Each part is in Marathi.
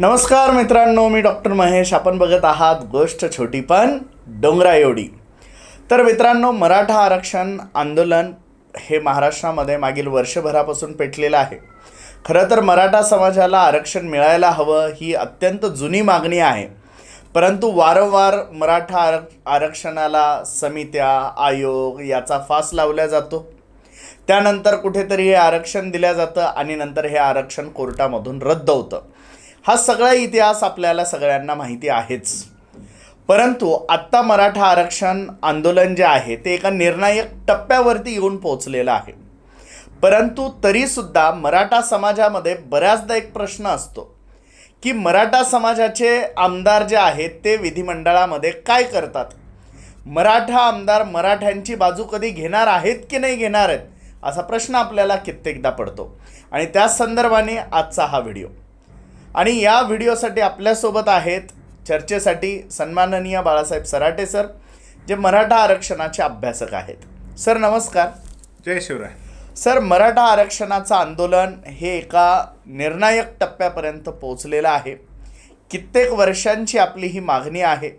नमस्कार मित्रांनो मी डॉक्टर महेश. आपण बघत आहात गोष्ट छोटी पण डोंगरा एवढी. तर मित्रांनो मराठा आरक्षण आंदोलन हे महाराष्ट्रामध्ये मागील वर्षभरापासून पेटलेलं आहे. खरं तर मराठा समाजाला आरक्षण मिळायला हवं ही अत्यंत जुनी मागणी आहे. परंतु वारंवार मराठा आर आरक्षणाला समित्या आयोग याचा फास लावला जातो. त्यानंतर कुठेतरी हे आरक्षण दिलं जातं आणि नंतर हे आरक्षण कोर्टामधून रद्द होतं. हा सगळा इतिहास आपल्याला सगळ्यांना माहिती आहेच. परंतु आत्ता मराठा आरक्षण आंदोलन जे आहे ते एका निर्णायक टप्प्यावरती येऊन पोचलेलं आहे. परंतु तरीसुद्धा मराठा समाजामध्ये बऱ्याचदा एक प्रश्न असतो की मराठा समाजाचे आमदार जे आहेत ते विधिमंडळामध्ये काय करतात? मराठा आमदार मराठ्यांची बाजू कधी घेणार आहेत की नाही घेणार आहेत असा प्रश्न आपल्याला कित्येकदा पडतो. आणि त्याच संदर्भाने आजचा हा व्हिडिओ. आणि या व्हिडिओसाठी आपल्यासोबत आहेत चर्चेसाठी सन्माननीय बाळासाहेब सराटे सर जे मराठा आरक्षणाचे अभ्यासक आहेत. सर नमस्कार. जय शिवराय. सर मराठा आरक्षणाचं आंदोलन हे एका निर्णायक टप्प्यापर्यंत पोहोचलेलं आहे. कित्येक वर्षांची आपली ही मागणी आहे.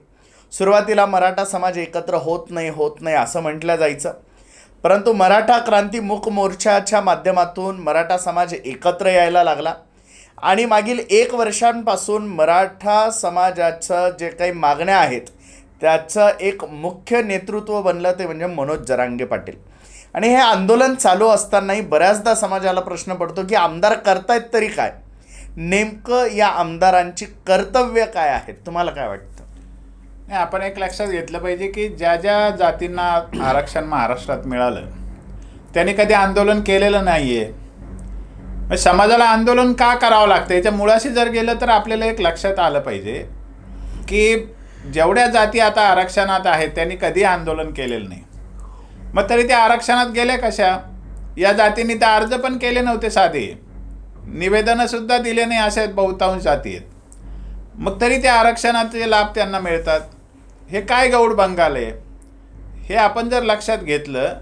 सुरुवातीला मराठा समाज एकत्र होत नाही होत नाही असं म्हटलं जायचं. परंतु मराठा क्रांती मूक मोर्चाच्या माध्यमातून मराठा समाज एकत्र यायला लागला. आणि मागील एक वर्षांपासून मराठा समाजाचं जे काही मागण्या आहेत त्याचं एक मुख्य नेतृत्व बनलं ते म्हणजे मनोज जरांगे पाटील. आणि हे आंदोलन चालू असतानाही बऱ्याचदा समाजाला प्रश्न पडतो की आमदार करतायत तरी काय? नेमकं या आमदारांची कर्तव्य काय आहेत? तुम्हाला काय वाटतं? नाही आपण एक लक्षात घेतलं पाहिजे की ज्या ज्या जातींना आरक्षण महाराष्ट्रात मिळालं त्यांनी कधी आंदोलन केलेलं नाही आहे समाजाला आंदोलन का करावं लागतं? याच्या मुळाशी जर गेलं तर आपल्याला एक लक्षात आलं पाहिजे की जेवढ्या जाती आता आरक्षणात आहेत त्यांनी कधी आंदोलन केलेलं नाही. मग तरी त्या आरक्षणात गेल्या कशा? या जातींनी तर अर्ज पण केले नव्हते साधे. निवेदनंसुद्धा दिले नाही असे बहुतांश जाती आहेत. मग तरी त्या आरक्षणाचे लाभ त्यांना मिळतात. हे काय गौड बंगाल आहे? हे आपण जर लक्षात घेतलं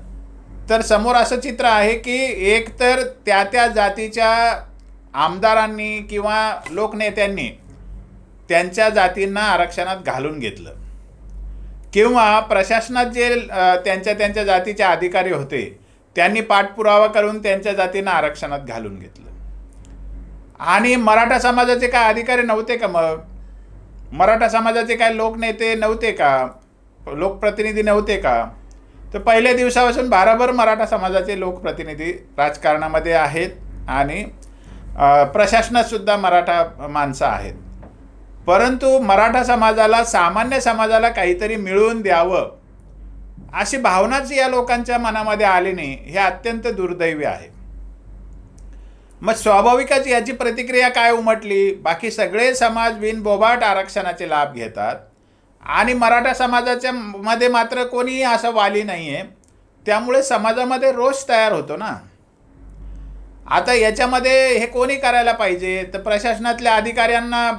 तर समोर असं चित्र आहे की एक तर त्या त्या जातीच्या आमदारांनी किंवा लोकनेत्यांनी त्यांच्या जातींना आरक्षणात घालून घेतलं. किंवा प्रशासनात जे त्यांच्या त्यांच्या जातीचे अधिकारी होते त्यांनी पाठपुरावा करून त्यांच्या जातींना आरक्षणात घालून घेतलं. आणि मराठा समाजाचे काय अधिकारी नव्हते का मग? मराठा समाजाचे काय लोकनेते नव्हते का? लोकप्रतिनिधी नव्हते का? तर पहिल्या दिवसापासून बाराभर मराठा समाजाचे लोकप्रतिनिधी राजकारणामध्ये आहेत आणि प्रशासनातसुद्धा मराठा माणसं आहेत. परंतु मराठा समाजाला सामान्य समाजाला काहीतरी मिळवून द्यावं अशी भावनाच या लोकांच्या मनामध्ये आली नाही हे अत्यंत दुर्दैवी आहे. मग स्वाभाविकच याची प्रतिक्रिया काय उमटली? बाकी सगळे समाज बिनबोबाट आरक्षणाचे लाभ घेतात. आणि मराठा समाजाच्या मध्ये मात्र कोणीही असं वाली नाही आहे त्यामुळे समाजामध्ये रोष तयार होतो ना. आता याच्यामध्ये हे कोणी करायला पाहिजे? तर प्रशासनातल्या अधिकाऱ्यांना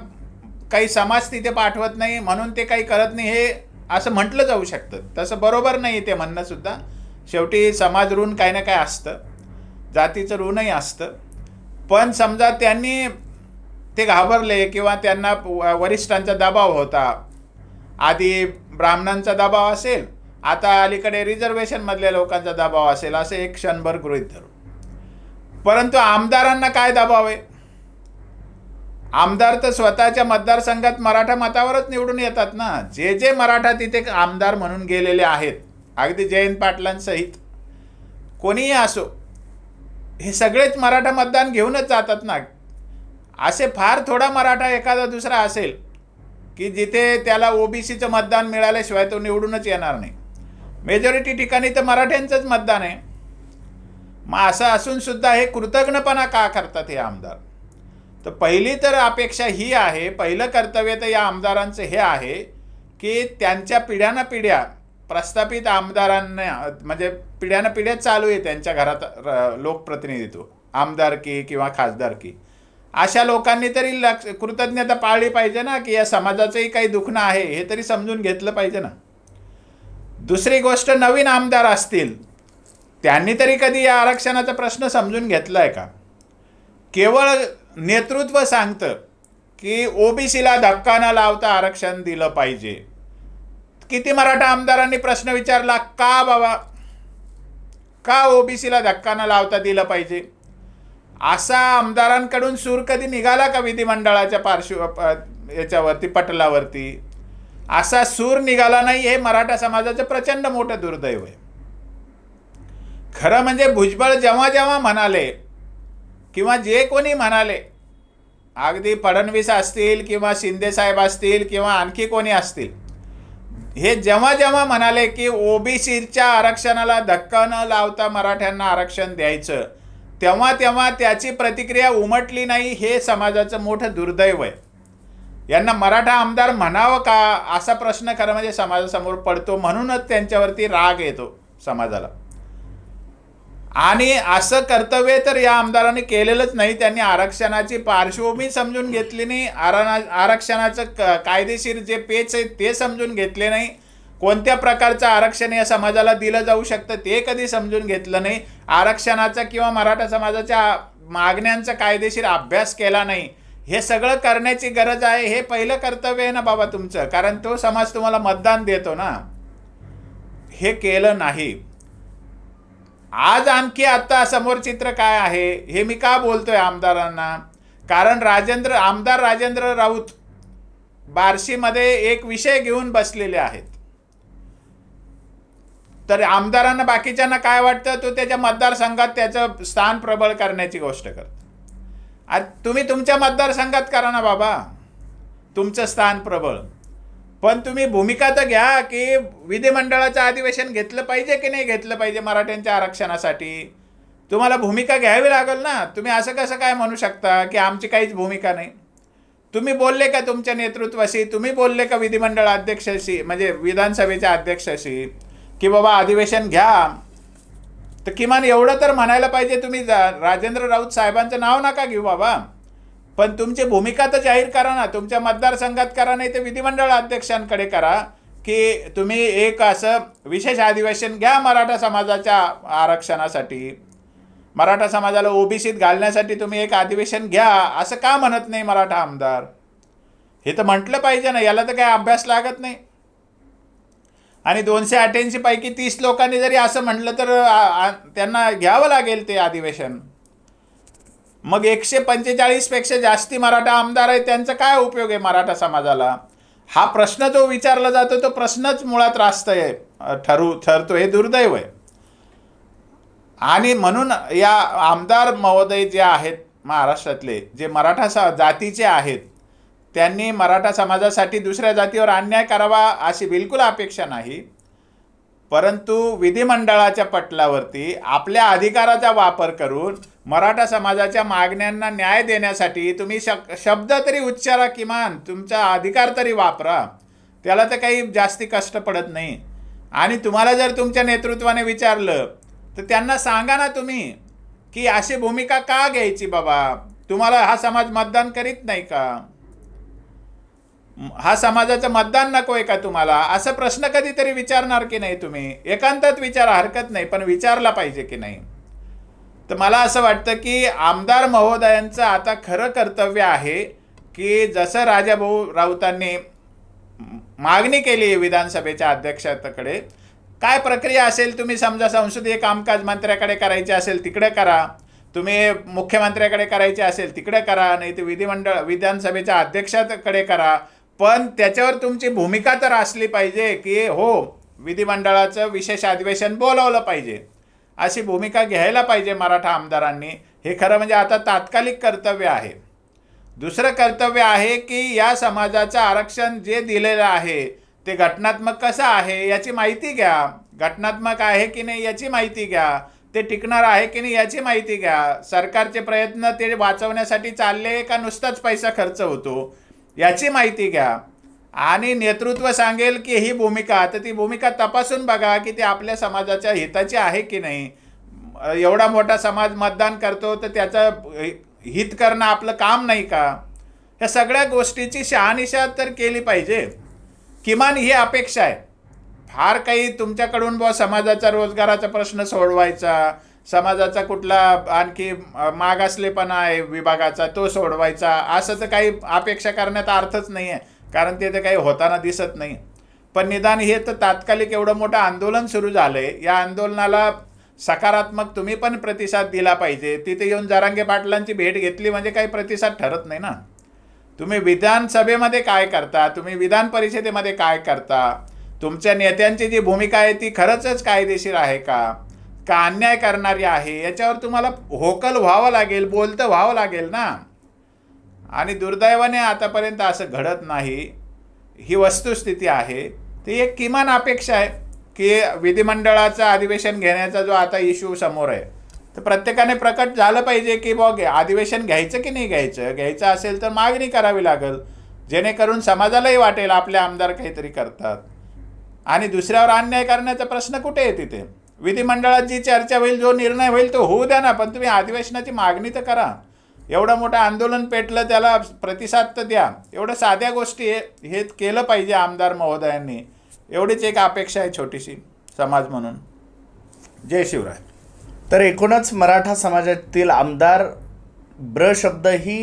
काही समाज तिथे पाठवत नाही म्हणून ते काही करत नाही हे असं म्हटलं जाऊ शकतं. तसं बरोबर नाही ते म्हणणंसुद्धा शेवटी समाज ऋण काही ना काही असतं. जातीचं ऋणही असतं. पण समजा त्यांनी ते घाबरले किंवा त्यांना व- वरिष्ठांचा दबाव होता आधी ब्राह्मणांचा दबाव असेल आता अलीकडे रिझर्वेशनमधल्या लोकांचा दबाव असेल असं एक क्षणभर गृहित धरू. परंतु आमदारांना काय दबाव आहे? आमदार तर स्वतःच्या मतदारसंघात मराठा मतावरच निवडून येतात ना. जे जे मराठा तिथे आमदार म्हणून गेलेले आहेत अगदी जयंत पाटलांसहित कोणीही असो हे सगळेच मराठा मतदान घेऊनच जातात ना. असे फार थोडा मराठा एखादा दुसरा असेल की जिथे त्याला ओबीसीचं मतदान मिळाल्याशिवाय तो निवडूनच येणार नाही. मेजॉरिटी ठिकाणी तर मराठ्यांचंच मतदान आहे. मग असं असून सुद्धा हे कृतज्ञपणा का करतात हे आमदार? तर पहिली तर अपेक्षा ही आहे पहिलं कर्तव्य तर या आमदारांचं हे आहे की त्यांच्या पिढ्यानं पिढ्या प्रस्थापित आमदारांना म्हणजे पिढ्यानं पिढ्या चालू आहे त्यांच्या घरात र- लोकप्रतिनिधित्व आमदारकी किंवा खासदारकी. अशा लोकांनी तरी लक्ष कृतज्ञता पाळली पाहिजे ना की या समाजाचंही काही दुखणं आहे हे तरी समजून घेतलं पाहिजे ना. दुसरी गोष्ट नवीन आमदार असतील त्यांनी तरी कधी या आरक्षणाचा प्रश्न समजून घेतला आहे का? केवळ नेतृत्व सांगतं की ओबीसीला धक्का न लावता आरक्षण दिलं पाहिजे. किती मराठा आमदारांनी प्रश्न विचारला का बाबा? का ओबीसीला धक्का न लावता दिलं पाहिजे? असा आमदारांकडून सूर कधी निघाला का विधिमंडळाच्या पार्श्व याच्यावरती पटलावरती? असा सूर निघाला नाही हे मराठा समाजाचं प्रचंड मोठं दुर्दैव आहे. खरं म्हणजे भुजबळ जेव्हा जेव्हा म्हणाले किंवा जे कोणी म्हणाले अगदी फडणवीस असतील किंवा शिंदेसाहेब असतील किंवा आणखी कोणी असतील हे जेव्हा जेव्हा म्हणाले की ओबीसीच्या आरक्षणाला धक्का न लावता मराठ्यांना आरक्षण द्यायचं तेव्हा तेव्हा त्याची प्रतिक्रिया उमटली नाही हे समाजाचं मोठं दुर्दैव आहे. यांना मराठा आमदार म्हणावं का असा प्रश्न खरं म्हणजे समाजासमोर पडतो म्हणूनच त्यांच्यावरती राग येतो समाजाला. आणि असं कर्तव्य तर या आमदारांनी केलेलंच नाही त्यांनी आरक्षणाची पार्श्वभूमी समजून घेतली नाही आरणा आरक्षणाचं कायदेशीर जे पेच आहे ते समजून घेतले नाही. कोणत्या प्रकारचं आरक्षण या समाजाला दिलं जाऊ शकतं ते कधी समजून घेतलं नाही. आरक्षणाचा किंवा मराठा समाजाच्या मागण्यांचा कायदेशीर अभ्यास केला नाही. हे सगळं करण्याची गरज आहे हे पहिलं कर्तव्य आहे ना बाबा तुमचं. कारण तो समाज तुम्हाला मतदान देतो ना. हे केलं नाही. आज आणखी आत्ता समोर चित्र काय आहे हे मी का बोलतोय आमदारांना? कारण राजेंद्र आमदार राजेंद्र राऊत बार्शीमध्ये एक विषय घेऊन बसलेले आहेत. तर आमदारांना बाकीच्यांना काय वाटतं? तो त्याच्या मतदारसंघात त्याचं स्थान प्रबळ करण्याची गोष्ट करतो. आज तुम्ही तुमच्या मतदारसंघात करा ना बाबा. तुमचं स्थान प्रबळ. पण तुम्ही भूमिका तर घ्या की विधिमंडळाचं अधिवेशन घेतलं पाहिजे की नाही घेतलं पाहिजे मराठ्यांच्या आरक्षणासाठी? तुम्हाला भूमिका घ्यावी लागेल ना. तुम्ही असं कसं काय म्हणू शकता की आमची काहीच भूमिका नाही? तुम्ही बोलले का तुमच्या नेतृत्वाशी? तुम्ही बोलले का विधिमंडळ अध्यक्षाशी? म्हणजे विधानसभेच्या अध्यक्षाशी? की बाबा अधिवेशन घ्या. तर किमान एवढं तर म्हणायला पाहिजे तुम्ही जा- राजेंद्र राऊत साहेबांचं नाव नका घेऊ बाबा. पण तुमची भूमिका तर जाहीर करा ना तुमच्या मतदारसंघात करा नाही तर विधिमंडळ अध्यक्षांकडे करा की तुम्ही एक असं विशेष अधिवेशन घ्या मराठा समाजाच्या आरक्षणासाठी. मराठा समाजाला ओबीसीत घालण्यासाठी तुम्ही एक अधिवेशन घ्या असं का म्हणत नाही मराठा आमदार? हे तर म्हटलं पाहिजे ना याला तर काही अभ्यास लागत नाही. आणि दोनशे अठ्ठ्याऐंशी पैकी तीस लोकांनी जरी असं म्हटलं तर त्यांना घ्यावं लागेल ते अधिवेशन. मग एकशे पंचेचाळीसपेक्षा जास्ती मराठा आमदार आहेत त्यांचा काय उपयोग आहे मराठा समाजाला? हा प्रश्न जो विचारला जातो तो प्रश्नच मुळात रास्त आहे ठरू ठरतो हे दुर्दैव आहे. आणि म्हणून या आमदार महोदय जे आहेत महाराष्ट्रातले जे मराठा सा जातीचे आहेत त्यांनी मराठा समाजासाठी दुसऱ्या जातीवर अन्याय करावा अशी बिलकुल अपेक्षा नाही. परंतु विधिमंडळाच्या पटलावरती आपल्या अधिकाराचा वापर करून मराठा समाजाच्या मागण्यांना न्याय देण्यासाठी तुम्ही शक शब्द तरी उच्चारा किमान तुमचा अधिकार तरी वापरा. त्याला तर काही जास्ती कष्ट पडत नाही. आणि तुम्हाला जर तुमच्या नेतृत्वाने विचारलं तर त्यांना सांगा ना तुम्ही की अशी भूमिका का घ्यायची बाबा? तुम्हाला हा समाज मतदान करीत नाही का? हा समाजाचं मतदान नको आहे का तुम्हाला? असं प्रश्न कधीतरी विचारणार की नाही तुम्ही? एकांतात विचारा हरकत नाही पण विचारला पाहिजे की नाही? तर मला असं वाटतं की आमदार महोदयांचं आता खरं कर्तव्य आहे की जसं राजाभाऊ राऊतांनी मागणी केली विधानसभेच्या अध्यक्षाकडे काय प्रक्रिया असेल तुम्ही समजा संसदीय कामकाज मंत्र्याकडे करायचे असेल तिकडे करा तुम्ही मुख्यमंत्र्याकडे करायचे असेल तिकडे करा नाही तर विधिमंडळ विधानसभेच्या अध्यक्षाकडे करा पण त्याच्यावर तुमची भूमिका तर असली पाहिजे की हो विधिमंडळाचं विशेष अधिवेशन बोलवलं पाहिजे. अशी भूमिका घ्यायला पाहिजे मराठा आमदारांनी. हे खरं म्हणजे आता तात्कालिक कर्तव्य आहे. दुसरं कर्तव्य आहे की या समाजाचं आरक्षण जे दिलेलं आहे ते घटनात्मक कसं आहे याची माहिती घ्या. घटनात्मक आहे की नाही याची माहिती घ्या. ते टिकणार आहे की नाही याची माहिती घ्या. सरकारचे प्रयत्न ते वाचवण्यासाठी चालले का नुसताच पैसा खर्च होतो? याची माहिती घ्या. आणि नेतृत्व सांगेल की ही भूमिका तर ती भूमिका तपासून बघा की ती आपल्या समाजाच्या हिताची आहे की नाही. एवढा मोठा समाज मतदान करतो तर त्याचं हित करणं आपलं काम नाही का? ह्या सगळ्या गोष्टीची शहानिशा तर केली पाहिजे. किमान ही अपेक्षा आहे. फार काही तुमच्याकडून बुवा समाजाचा रोजगाराचा प्रश्न सोडवायचा समाजाचा कुठला आणखी मागासलेपणा आहे विभागाचा तो सोडवायचा असं तर काही अपेक्षा करण्यात अर्थच नाही आहे कारण ते तर काही होताना दिसत नाही. पण निदान हे तर तात्कालिक एवढं मोठं आंदोलन सुरू झालंय. या आंदोलनाला सकारात्मक तुम्ही पण प्रतिसाद दिला पाहिजे. तिथे येऊन जरांगे पाटलांची भेट घेतली म्हणजे काही प्रतिसाद ठरत नाही ना. तुम्ही विधानसभेमध्ये काय करता? तुम्ही विधान परिषदेमध्ये काय करता? तुमच्या नेत्यांची जी भूमिका आहे ती खरंच कायदेशीर आहे का? का अन्याय करणारी आहे? याच्यावर तुम्हाला होकल व्हावं लागेल बोलतं व्हावं लागेल ना. आणि दुर्दैवाने आतापर्यंत असं घडत नाही. ही वस्तुस्थिती आहे. ती एक किमान अपेक्षा आहे की विधिमंडळाचं अधिवेशन घेण्याचा जो आता इश्यू समोर आहे तर प्रत्येकाने प्रकट झालं पाहिजे की बघ अधिवेशन घ्यायचं की नाही घ्यायचं? घ्यायचं असेल तर मागणी करावी लागेल. जेणेकरून समाजालाही वाटेल आपले आमदार काहीतरी करतात. आणि दुसऱ्यावर अन्याय करण्याचा प्रश्न कुठे आहे तिथे? विधिमंडळात जी चर्चा होईल जो निर्णय होईल तो होऊ द्या ना पण तुम्ही अधिवेशनाची मागणी तर करा. एवढं मोठं आंदोलन पेटलं त्याला प्रतिसाद तर द्या. एवढं साध्या गोष्टी आहे हे केलं पाहिजे आमदार महोदयांनी. एवढीच एक अपेक्षा आहे छोटीशी समाज म्हणून. जय शिवराय. तर एकूणच मराठा समाजातील आमदार ब्र शब्दही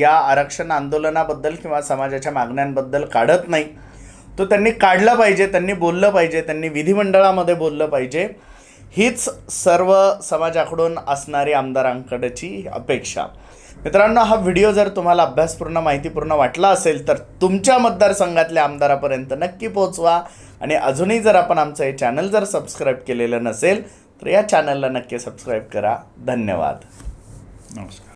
या आरक्षण आंदोलनाबद्दल किंवा समाजाच्या मागण्यांबद्दल काढत नाही. तो त्यांनी काढला पाहिजे त्यांनी बोललं पाहिजे त्यांनी विधिमंडळामध्ये बोललं पाहिजे. हीच सर्व समाजाकडून असणारी आमदारांकडची अपेक्षा. मित्रांनो हा व्हिडिओ जर तुम्हाला अभ्यासपूर्ण माहितीपूर्ण वाटला असेल तर तुमच्या मतदारसंघातल्या आमदारापर्यंत नक्की पोहोचवा. आणि अजूनही जर आपण आमचं हे चॅनल जर सबस्क्राईब केलेलं नसेल तर या चॅनलला नक्की सबस्क्राईब करा. धन्यवाद. नमस्कार.